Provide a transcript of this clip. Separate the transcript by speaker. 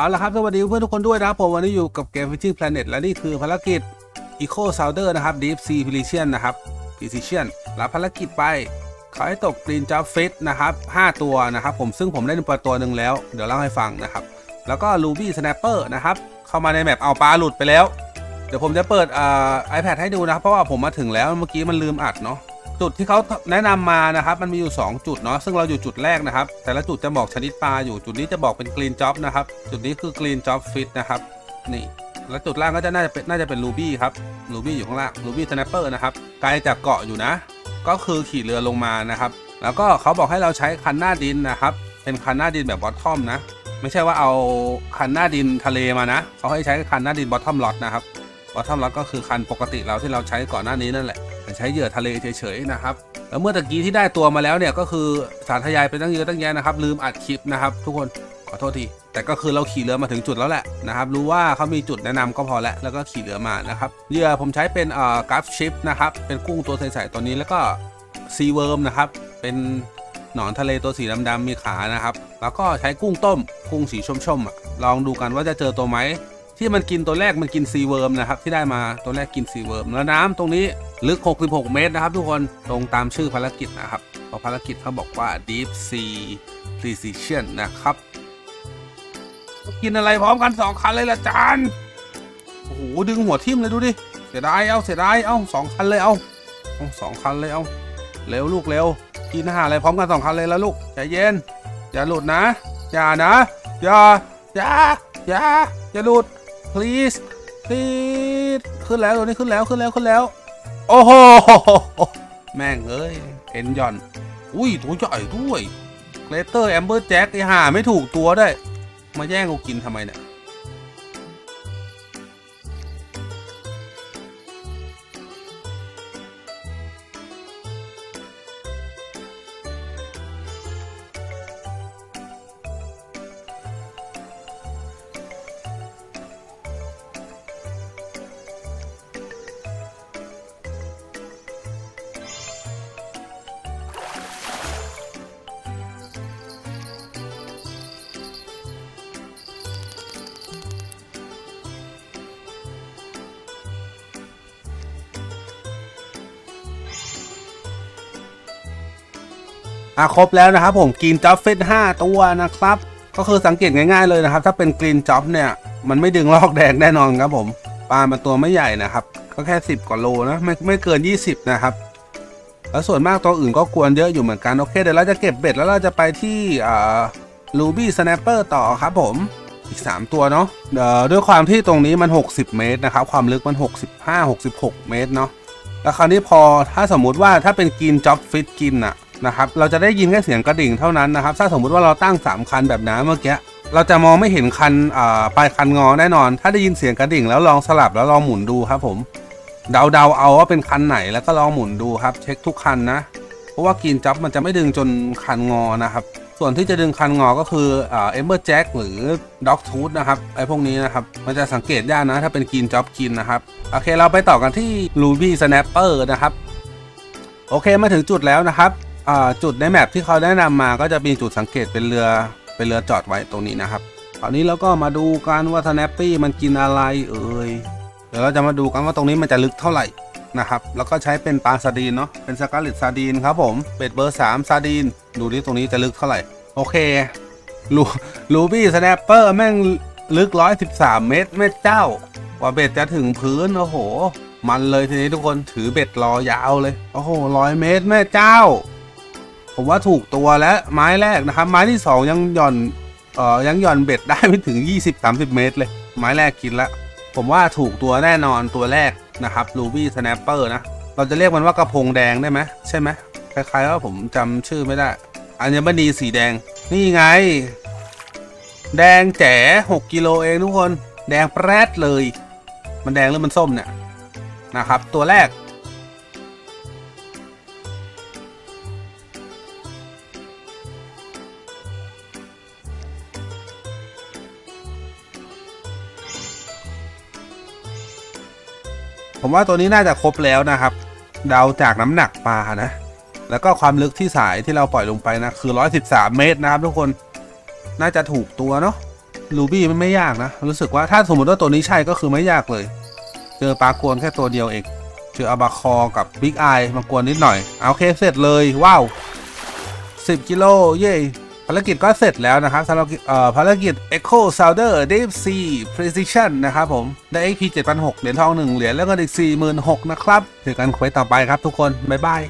Speaker 1: เอาละครับสวัสดีเพื่อนทุกคนด้วยนะครับผมวันนี้อยู่กับเกม Fishing Planet และนี่คือภารกิจ Eco Sounder นะครับ Deep Sea Precision นะครับ Precision รับภารกิจไปเขอให้ตก Green Job Fish นะครับ 5 ตัวนะครับผมซึ่งผมได้ไปตัวหนึ่งแล้ว เดี๋ยวเล่าให้ฟังนะครับ แล้วก็ Ruby Snapper นะครับ เข้ามาในแมปเอาปลาหลุดไปแล้ว เดี๋ยวผมจะเปิดไอ่า iPad ให้ดูนะครับเพราะว่าผมมาถึงแล้วเมื่อกี้มันลืมอัดเนาะ จุดที่เขาแนะนำมานะครับ มันมีอยู่ 2 จุดเนาะซึ่งเราอยู่จุดแรกนะครับ แต่ละจุดจะบอกชนิดปลาอยู่จุดนี้จะบอกเป็น green job นะครับ จุดนี้คือ green job fit นะครับนี่แล้วจุดล่างก็จะน่าจะเป็นน่าจะเป็น ruby ครับ ruby อยู่ข้างล่าง ruby snapper นะครับไกลจากเกาะอยู่นะ ก็คือขี่เรือลงมานะครับ แล้วก็เขาบอกให้เราใช้คันหน้าดินนะครับ เป็นคันหน้าดินแบบ bottom นะ ไม่ใช่ว่าเอาคันหน้าดินทะเลมานะเขาให้ใช้คันหน้าดิน bottom lot นะครับ bottom lot ก็คือคันปกติเราที่เราใช้ก่อนหน้านี้นั่นแหละ ใช้เหยื่อทะเลเฉยๆนะครับแล้วเมื่อตะกี้ที่ได้ตัวมาแล้วเนี่ยก็คือสารทยายไปตั้งเยอะตั้งแยะนะครับ ลืมอัดคลิปนะครับ ทุกคนขอโทษทีแต่ก็คือเราขี่เรือมาถึงจุดแล้วแหละนะครับ รู้ว่าเขามีจุดแนะนำก็พอแล้วแล้วก็ขี่เรือมานะครับเหยื่อผมใช้เป็นเอ่อกราฟชิปนะครับเป็นกุ้งตัวใสๆตัวนี้แล้วก็ซีเวิร์มนะครับเป็นหนอนทะเลตัวสีดำๆมีขานะครับ แล้วก็ใช้กุ้งต้มกุ้งสีชมๆอะลองดูกันว่าจะเจอตัวไหมที่มันกินตัวแรกมันกินซีเวิร์มนะครับที่ได้มาตัวแรกกินซีเวิร์มแล้วน้ำตรงนี้ ลึก 66 เมตรนะครับทุกคนตรงตามชื่อภารกิจนะครับเพราะภารกิจเขาบอกว่า Deep Sea Precision นะครับ กินอะไรพร้อมกันสองคันเลยละจานโอ้โหดึงหัวทิ่มเลยดูดิเสียดายเอาเสียดายเอาสองคันเลยเอาเอาสองคันเลยเอาเร็วลูกเร็วกินอาหารอะไรพร้อมกันสองคันเลยแล้วลูกใจเย็นอย่าหลุดนะ อย่านะอย่าอย่าอย่าอย่าหลุด please please ขึ้นแล้วตัวนี้ขึ้นแล้วขึ้นแล้วขึ้นแล้ว โอ้โหแม่งเอ้ยเอ็นยอน อุ้ยตัวใหญ่ด้วยเกรเตอร์แอมเบอร์แจ็คไอห่าไม่ถูกตัวได้ มาแย่งกูกินทำไมเนี่ย อะครบแล้วนะครับผมกินจ็อบฟิต5ตัวนะครับ ก็คือสังเกตง่าย ๆเลยนะครับ ถ้าเป็นกรีนจ็อบเนี่ย มันไม่ดึงลอกแดงแน่นอนครับผมปลามันตัวไม่ใหญ่นะครับ ก็แค่ 10กว่าโลนะไม่ไม่เกิน 20 นะครับ แล้วส่วนมากตัวอื่นก็กวนเยอะอยู่เหมือนกัน โอเค เดี๋ยวเราจะเก็บเบ็ดแล้วเราจะไปที่อ่าลูบี้สแนปเปอร์ต่อครับผมอีก 3 ตัวเนาะเดี๋ยวด้วยความที่ตรงนี้มัน 60 เมตรนะครับ ความลึกมัน 65-66 เมตรเนาะแล้วคราวนี้พอถ้าสมมุติว่าถ้าเป็นกินจ็อบฟิตกินอะ นะครับเราจะได้ยินแค่เสียงกระดิ่งเท่านั้นนะครับ ถ้าสมมุติว่าเราตั้ง 3 คันแบบน้ำเมื่อกี้เราจะมองไม่เห็นคันปลายคันงอแน่นอน ถ้าได้ยินเสียงกระดิ่งแล้วลองสลับแล้วลองหมุนดูครับผมเดาๆเอาว่าเป็นคันไหนแล้วก็ลองหมุนดูครับ เช็คทุกคันนะ เพราะว่ากินจ็อบมันจะไม่ดึงจนคันงอนะครับ ส่วนที่จะดึงคันงอก็คือเอมเบอร์แจ็คหรือด็อกทูธนะครับไอ้พวกนี้นะครับ มันจะสังเกตยากนะ ถ้าเป็นกินจ็อบกินนะครับ โอเคเราไปต่อกันที่ Ruby Snapper นะครับ โอเคมาถึงจุดแล้วนะครับ จุดในแมปที่เขาแนะนำมาก็จะมีจุดสังเกตเป็นเรือเป็นเรือจอดไว้ตรงนี้นะครับคราวนี้เราก็มาดูกันว่า Snappy มันกินอะไรเอ่ยเดี๋ยวเราจะมาดูกันว่าตรงนี้มันจะลึกเท่าไหร่นะครับแล้วก็ใช้เป็นปลาซาดีนเนาะเป็นสกาลิตซาดีนครับผมเป็ดเบอร์3ซาดีนดูดิตรงนี้จะลึกเท่าไหร่โอเคลูลูบี้สแนปเปอร์แม่งลึก 113 เมตรแม่เจ้ากว่าเบ็ดจะถึงพื้นโอ้โห มันเลยทีนี้ทุกคนถือเบ็ดรอยาวเลย โอ้โหร้อยเมตรแม่เจ้า ผมว่าถูกตัวแล้วไม้แรกนะครับ ไม้ที่ 2 ยังหย่อนเอ่อยังหย่อนเบ็ดได้ไม่ถึง 20-30 เมตรเลย ไม้แรกกินล้วผมว่าถูกตัวแน่นอนตัวแรกนะครับ Ruby Snapper นะ เราจะเรียกมันว่ากระพงแดงได้ไหมใช่ไหมคล้ายๆว่าผมจำชื่อไม่ได้ อัญมณีสีแดง นี่ไง แดงแจ๋6กิโลเองทุกคน แดงแปรดเลย มันแดงหรือมันส้มเนี่ยนะครับ ตัวแรก ผมว่าตัวนี้น่าจะครบแล้วนะครับ เดาจากน้ำหนักปลานะ แล้วก็ความลึกที่สายที่เราปล่อยลงไปนะคือ 113 เมตรนะครับทุกคนน่าจะถูกตัวเนาะลูบี้มันไม่ยากนะ รู้สึกว่าถ้าสมมติว่าตัวนี้ใช่ก็คือไม่ยากเลย เจอปลากวนแค่ตัวเดียวเอง เจออาบาคอกับบิ๊กไอมากวนนิดหน่อย เอาเคเสร็จเลย ว้าว 10 กิโลเย้ภารกิจก็เสร็จแล้วนะครับสำหรับภารกิจ Echo Sounder Deep Sea Precision นะครับผม ได้ XP 7,600 เหรียญทอง 1 เหรียญแล้วก็อีก 46,000 นะครับเจอกันเควสต่อไปครับทุกคน บ๊ายบาย